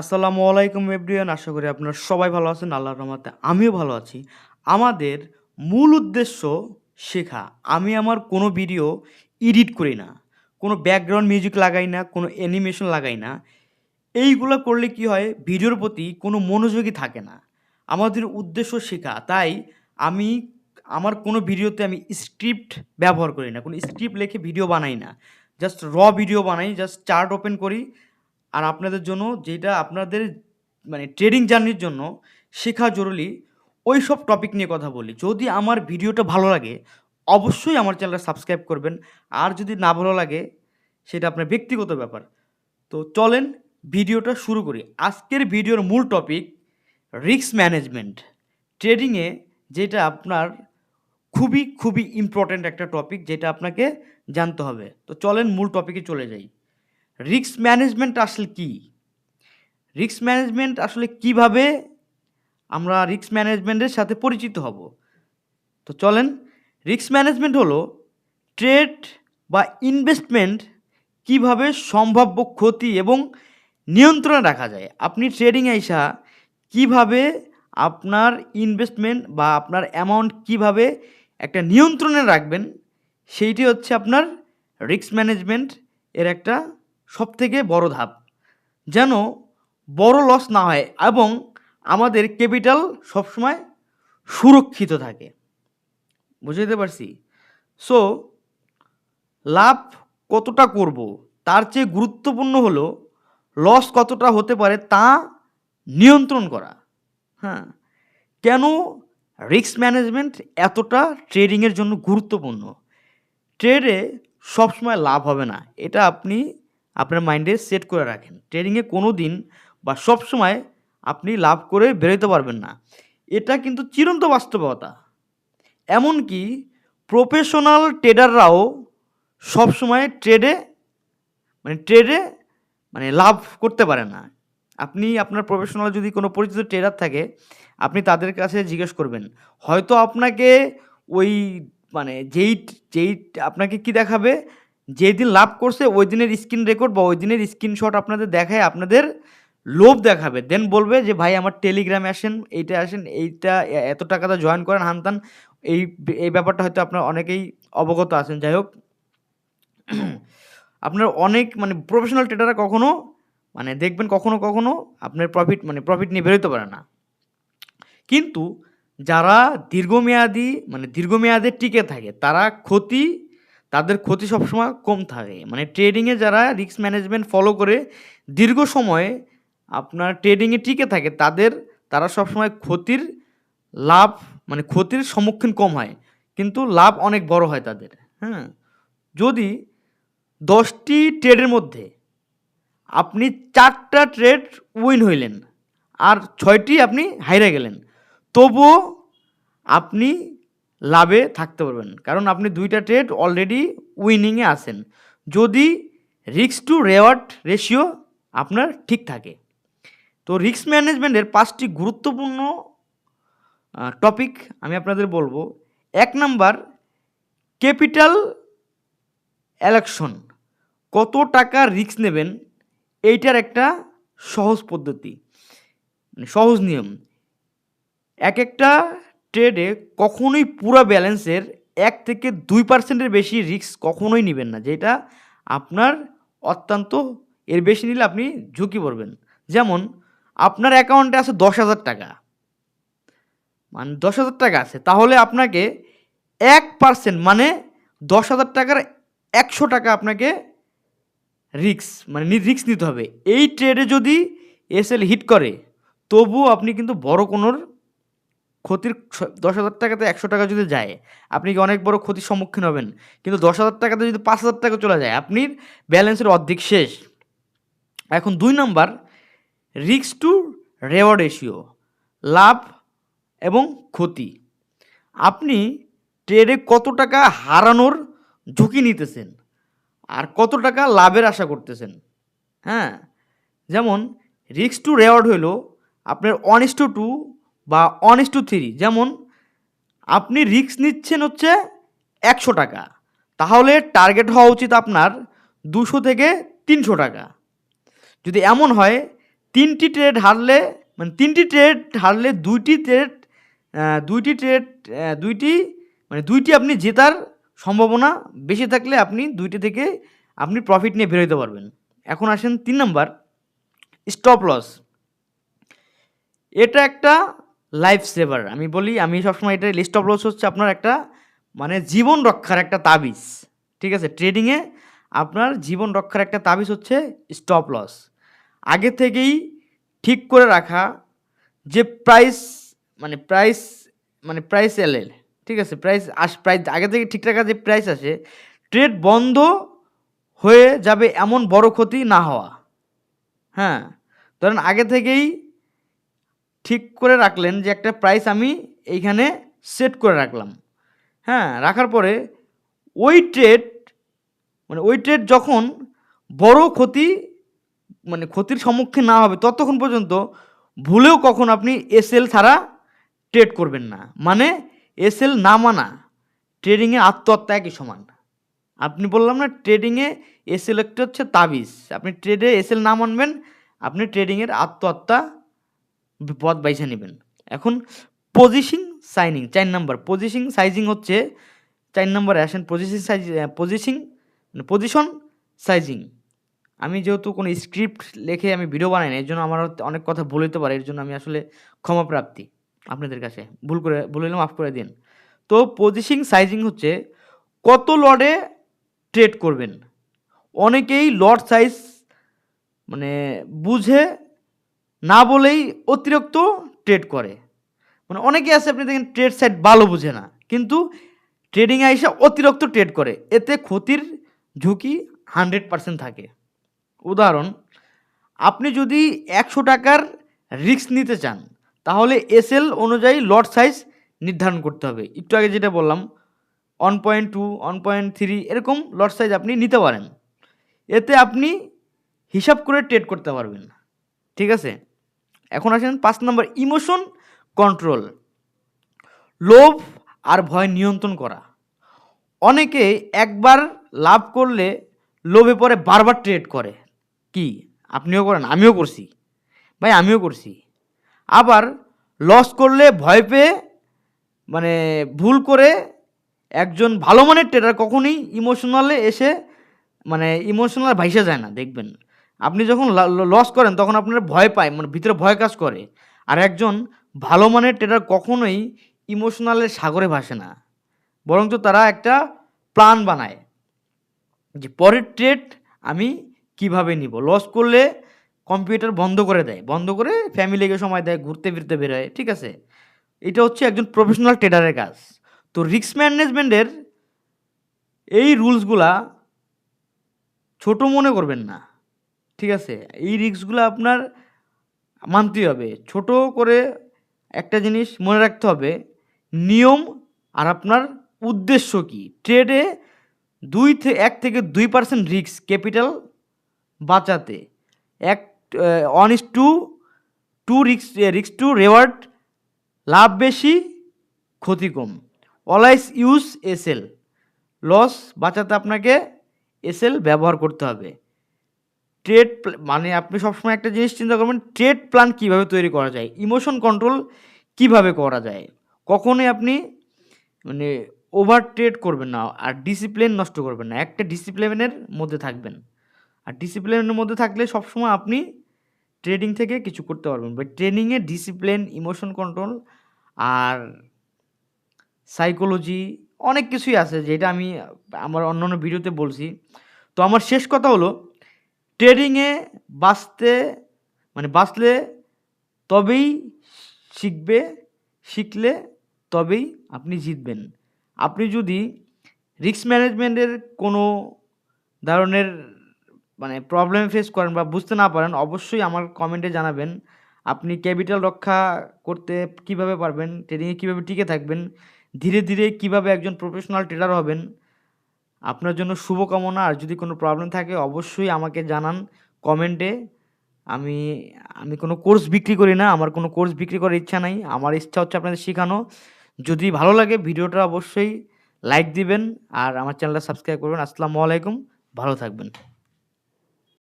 আসসালামু আলাইকুম এভরিওয়ান, আশা করি আপনারা সবাই ভালো আছেন, আল্লাহর রহমতে আমিও ভালো আছি। আমাদের মূল উদ্দেশ্য শেখা। আমি আমার কোনো ভিডিও এডিট করি না, কোনো ব্যাকগ্রাউন্ড মিউজিক লাগাই না, কোনো অ্যানিমেশন লাগাই না। এইগুলো করলে কি হয়, ভিডিওর প্রতি কোনো মনোযোগী থাকে না। আমাদের উদ্দেশ্য শেখা, তাই আমি আমার কোনো ভিডিওতে আমি স্ক্রিপ্ট ব্যবহার করি না, কোনো স্ক্রিপ্ট লিখে ভিডিও বানাই না। জাস্ট র ভিডিও বানাই, জাস্ট চার্ট ওপেন করি আর আপনাদের জন্য যেটা আপনাদের মানে ট্রেডিং জার্নির জন্য শেখা জরুরি ওই সব টপিক নিয়ে কথা বলি। যদি আমার ভিডিওটা ভালো লাগে, অবশ্যই আমার চ্যানেলটা সাবস্ক্রাইব করবেন। আর যদি না ভালো লাগে, সেটা আপনার ব্যক্তিগত ব্যাপার। তো চলেন ভিডিওটা শুরু করি। আজকের ভিডিওর মূল টপিক রিস্ক ম্যানেজমেন্ট ট্রেডিংয়ে যেটা আপনার খুবই খুবই ইম্পর্ট্যান্ট একটা টপিক যেটা আপনাকে জানতে হবে। তো চলেন মূল টপিকে চলে যাই। রিস্ক ম্যানেজমেন্ট আসলে কি? রিস্ক ম্যানেজমেন্ট আসলে কীভাবে আমরা রিস্ক ম্যানেজমেন্টের সাথে পরিচিত হব? তো চলেন রিস্ক ম্যানেজমেন্ট হলো ট্রেড বা ইনভেস্টমেন্ট কীভাবে সম্ভাব্য ক্ষতি এবং নিয়ন্ত্রণে রাখা যায়। আপনি ট্রেডিং আইসা কীভাবে আপনার ইনভেস্টমেন্ট বা আপনার অ্যামাউন্ট কীভাবে একটা নিয়ন্ত্রণে রাখবেন, সেইটি হচ্ছে আপনার রিস্ক ম্যানেজমেন্ট এর একটা সবথেকে বড় ধাপ। যেন বড় লস না হয় এবং আমাদের ক্যাপিটাল সবসময় সুরক্ষিত থাকে। বুঝতে পারছি? সো লাভ কতটা করব? তার চেয়ে গুরুত্বপূর্ণ হলো লস কতটা হতে পারে তা নিয়ন্ত্রণ করা। হ্যাঁ কেন রিস্ক ম্যানেজমেন্ট এতটা ট্রেডিংয়ের জন্য গুরুত্বপূর্ণ? ট্রেডে সবসময় লাভ হবে না। এটা আপনি আপনার মাইন্ডে সেট করে রাখেন। ট্রেডিংয়ে কোনো দিন বা সব সময় আপনি লাভ করে বেরোতে পারবেন না। এটা কিন্তু চিরন্ত বাস্তবতা। এমনকি প্রফেশনাল ট্রেডাররাও সবসময় ট্রেডে মানে ট্রেডে মানে লাভ করতে পারে না। আপনি আপনার প্রফেশনাল যদি কোনো পরিচিত ট্রেডার থাকে, আপনি তাদের কাছে জিজ্ঞেস করবেন, হয়তো আপনাকে ওই মানে যেই যেই, আপনাকে কি দেখাবে? যেই দিন লাভ করছে, ওই দিনের স্ক্রিন রেকর্ড বা ওই দিনের স্ক্রিনশট আপনাদের দেখায়, আপনাদের লোভ দেখাবে। দেন বলবে যে, ভাই, আমার টেলিগ্রামে আসেন, এইটা আসেন, এইটা এত টাকাটা জয়েন করেন, হানতান। এই এই ব্যাপারটা হয়তো আপনার অনেকেই অবগত আছেন। যাই হোক, আপনার অনেক মানে প্রফেশনাল ট্রেডাররা কখনো মানে দেখবেন কখনো কখনো আপনার প্রফিট মানে প্রফিট নিয়ে বেরোতে পারে না। কিন্তু যারা দীর্ঘমেয়াদী মানে দীর্ঘমেয়াদে টিকে থাকে, তারা ক্ষতি তাদের ক্ষতি সবসময় কম থাকে। মানে ট্রেডিংয়ে যারা রিস্ক ম্যানেজমেন্ট ফলো করে, দীর্ঘ সময়ে আপনার ট্রেডিংয়ে টিকে থাকে, তাদের, তারা সবসময় ক্ষতির লাভ মানে ক্ষতির সম্মুখীন কম হয়। কিন্তু লাভ অনেক বড় হয় তাদের হ্যাঁ? যদি দশটি ট্রেডের মধ্যে আপনি চারটা ট্রেড উইন হইলেন, আর ছয়টি আপনি হাইরে গেলেন, তবুও আপনি লাভে থাকতে পারবেন। কারণ আপনি দুইটা ট্রেড অলরেডি উইনিংয়ে আছেন। যদি রিস্ক টু রেওয়ার্ড রেশিও আপনার ঠিক থাকে। তো রিস্ক ম্যানেজমেন্টের পাঁচটি গুরুত্বপূর্ণ টপিক আমি আপনাদের বলব। এক নাম্বার ক্যাপিটাল অ্যালেকশন কত টাকা রিস্ক নেবেন, এইটার একটা সহজ পদ্ধতি। মানে সহজ নিয়ম। এক একটা ট্রেডে কখনোই পুরো ব্যালেন্সের এক থেকে দুই পার্সেন্টের বেশি রিস্ক কখনোই নেবেন না। যেটা আপনার অত্যন্ত, এর বেশি নিলে আপনি ঝুঁকি পড়বেন। যেমন, আপনার অ্যাকাউন্টে আছে দশ হাজার টাকা। মানে দশ হাজার টাকা আছে, তাহলে আপনাকে এক পার্সেন্ট মানে দশ হাজার টাকার একশো টাকা আপনাকে রিক্স মানে রিক্স নিতে হবে। এই ট্রেডে যদি এসএল হিট করে, তবুও আপনি কিন্তু বড় কোনোর ক্ষতির দশ হাজার টাকাতে একশো টাকা যদি যায়, আপনি কি অনেক বড় ক্ষতির সম্মুখীন হবেন? কিন্তু দশ হাজার টাকাতে যদি পাঁচ হাজার টাকা চলে যায়, আপনি ব্যালেন্সের অর্ধেক শেষ। এখন দুই নাম্বার রিক্স টু রেওয়ার্ড রেশিও লাভ এবং ক্ষতি। আপনি ট্রেডে কত টাকা হারানোর ঝুঁকি নিতেছেন আর কত টাকা লাভের আশা করতেছেন? হ্যাঁ? যেমন রিক্স টু রেওয়ার্ড হলো আপনার ওয়ান টু টু বা ওয়ান ইস টু থ্রি যেমন আপনি রিক্স নিচ্ছেন হচ্ছে একশো টাকা, তাহলে টার্গেট হওয়া উচিত আপনার দুশো থেকে তিনশো টাকা। যদি এমন হয়, তিনটি ট্রেড হারলে মানে তিনটি ট্রেড হারলে দুইটি ট্রেড দুইটি ট্রেড দুইটি মানে দুইটি আপনি জেতার সম্ভাবনা বেশি থাকলে আপনি দুইটি থেকে আপনি প্রফিট নিয়ে বেরোতে পারবেন। এখন আসেন তিন নাম্বার স্টপ লস এটা একটা লাইফ সেভার আমি বলি, আমি সবসময় এটা স্টপ লস হচ্ছে আপনার একটা মানে জীবন রক্ষার একটা তাবিজ। ঠিক আছে? ট্রেডিংয়ে আপনার জীবন রক্ষার একটা তাবিজ হচ্ছে স্টপ লস আগে থেকেই ঠিক করে রাখা যে প্রাইস মানে প্রাইস মানে প্রাইস এল ঠিক আছে? প্রাইস আস প্রাইস আগে থেকে ঠিক রাখা যে প্রাইস আসে ট্রেড বন্ধ হয়ে যাবে এমন বড় ক্ষতি না হওয়া। হ্যাঁ? ধরেন আগে থেকেই ঠিক করে রাখলেন যে একটা প্রাইস আমি এইখানে সেট করে রাখলাম। হ্যাঁ রাখার পরে ওই ট্রেড মানে ওই ট্রেড যখন বড় ক্ষতি মানে ক্ষতির সম্মুখীন না হবে ততক্ষণ পর্যন্ত ভুলেও কখন আপনি এসএল ছাড়া ট্রেড করবেন না। মানে এসএল না মানা ট্রেডিংয়ে আত্মহত্যা একই সমান। আপনি বললাম না ট্রেডিংয়ে এসএল একটা হচ্ছে তাবিজ। আপনি ট্রেডে এসএল না মানবেন, আপনি ট্রেডিংয়ের আত্মহত্যা পথ বাইছে নেবেন। এখন পজিশিং সাইনিং চার নাম্বার পজিশিং সাইজিং হচ্ছে, চার নম্বরে আসেন position size position position sizing আমি যেহেতু কোনো স্ক্রিপ্ট লেখে আমি ভিডিও বানাই না এর জন্য আমার অনেক কথা ভুল হতে পারে এর জন্য আমি আসলে ক্ষমাপ্রাপ্তি আপনাদের কাছে। ভুল করে, ভুল হলে মাফ করে দিন। তো পজিশিং সাইজিং হচ্ছে, কত লডে ট্রেড করবেন? অনেকেই লট সাইজ মানে বুঝে না বলেই অতিরিক্ত ট্রেড করে। মানে অনেকে আছে, আপনি দেখেন ট্রেড সাইড ভালো বুঝে না, কিন্তু ট্রেডিংয়ে এসে অতিরিক্ত ট্রেড করে। এতে ক্ষতির ঝুঁকি হান্ড্রেড পার্সেন্ট থাকে। উদাহরণ, আপনি যদি একশো টাকার রিস্ক নিতে চান, তাহলে এসএল অনুযায়ী লট সাইজ নির্ধারণ করতে হবে। একটু আগে যেটা বললাম one point two one point three এরকম লট সাইজ আপনি নিতে পারেন। এতে আপনি হিসাব করে ট্রেড করতে পারবেন। ঠিক আছে? এখন আসেন পাঁচ নম্বর, ইমোশন কন্ট্রোল। লোভ আর ভয় নিয়ন্ত্রণ করা। অনেকে একবার লাভ করলে লোভে পরে বারবার ট্রেড করে। কি? আপনিও করেন, আমিও করছি। ভাই, আমিও করছি। আবার লস করলে ভয় পেয়ে মানে ভুল করে একজন ভালো মানের ট্রেডার কখনোই ইমোশনালে এসে মানে ইমোশনাল ভাইসে যায় না, দেখবেন। আপনি যখন লস করেন, তখন আপনার ভয় পায় মানে ভিতরে ভয় কাজ করে। আর একজন ভালো মানের ট্রেডার কখনোই ইমোশনালের সাগরে ভাসে না। বরঞ্চ তারা একটা প্ল্যান বানায় যে পরের ট্রেড আমি কীভাবে নিব। লস করলে কম্পিউটার বন্ধ করে দেয়, বন্ধ করে ফ্যামিলিকে সময় দেয়, ঘুরতে ফিরতে বেরোয় ঠিক আছে? এটা হচ্ছে একজন প্রফেশনাল ট্রেডারের কাজ। তো রিস্ক ম্যানেজমেন্টের এই রুলসগুলা ছোট মনে করবেন না। ঠিক আছে? এই রিস্কগুলো আপনার মানতেই হবে। ছোট করে একটা জিনিস মনে রাখতে হবে, নিয়ম আর আপনার উদ্দেশ্য কি? ট্রেডে দুই থেকে এক থেকে দুই পার্সেন্ট রিস্ক ক্যাপিটাল বাঁচাতে। এক ওয়ান ইস টু টু রিক্স রিক্স টু রেওয়ার্ড লাভ বেশি, ক্ষতি কম। অলওয়াইজ ইউজ এসএল লস বাঁচাতে আপনাকে এসএল ব্যবহার করতে হবে। ট্রেড মানে আপনি সবসময় একটা জিনিস চিন্তা করবেন ট্রেড প্ল্যান কীভাবে তৈরি করা যায়? ইমোশন কন্ট্রোল কীভাবে করা যায়? কখনোই আপনি মানে ওভার ট্রেড করবেন না আর ডিসিপ্লিন নষ্ট করবেন না। একটা ডিসিপ্লিনের মধ্যে থাকবেন। আর ডিসিপ্লিনের মধ্যে থাকলে সবসময় আপনি ট্রেডিং থেকে কিছু করতে পারবেন। বাট ট্রেনিংয়ে ডিসিপ্লিন ইমোশন কন্ট্রোল আর সাইকোলজি অনেক কিছুই আছে যেটা আমি আমার অন্য অন্য ভিডিওতে বলছি। তো আমার শেষ কথা হলো ট্রেডিংয়ে বাঁচতে মানে বাঁচলে তবেই শিখবে, শিখলে তবেই আপনি জিতবেন। আপনি যদি রিস্ক ম্যানেজমেন্টের কোনো ধরনের মানে প্রবলেম ফেস করেন বা বুঝতে না পারেন, অবশ্যই আমার কমেন্টে জানাবেন। আপনি ক্যাপিটাল রক্ষা করতে কীভাবে পারবেন ট্রেডিংয়ে কীভাবে টিকে থাকবেন, ধীরে ধীরে কীভাবে একজন প্রফেশনাল ট্রেডার হবেন আপনার জন্য শুভকামনা। আর যদি কোনো প্রবলেম থাকে, অবশ্যই আমাকে জানান কমেন্টে আমি আমি কোনো কোর্স বিক্রি করি না, আমার কোনো কোর্স বিক্রি করার ইচ্ছা নাই। আমার ইচ্ছা হচ্ছে আপনাদের শেখানো। যদি ভালো লাগে ভিডিওটা অবশ্যই লাইক দিবেন, আর আমার চ্যানেলটা সাবস্ক্রাইব করবেন। আসসালামু আলাইকুম, ভালো থাকবেন।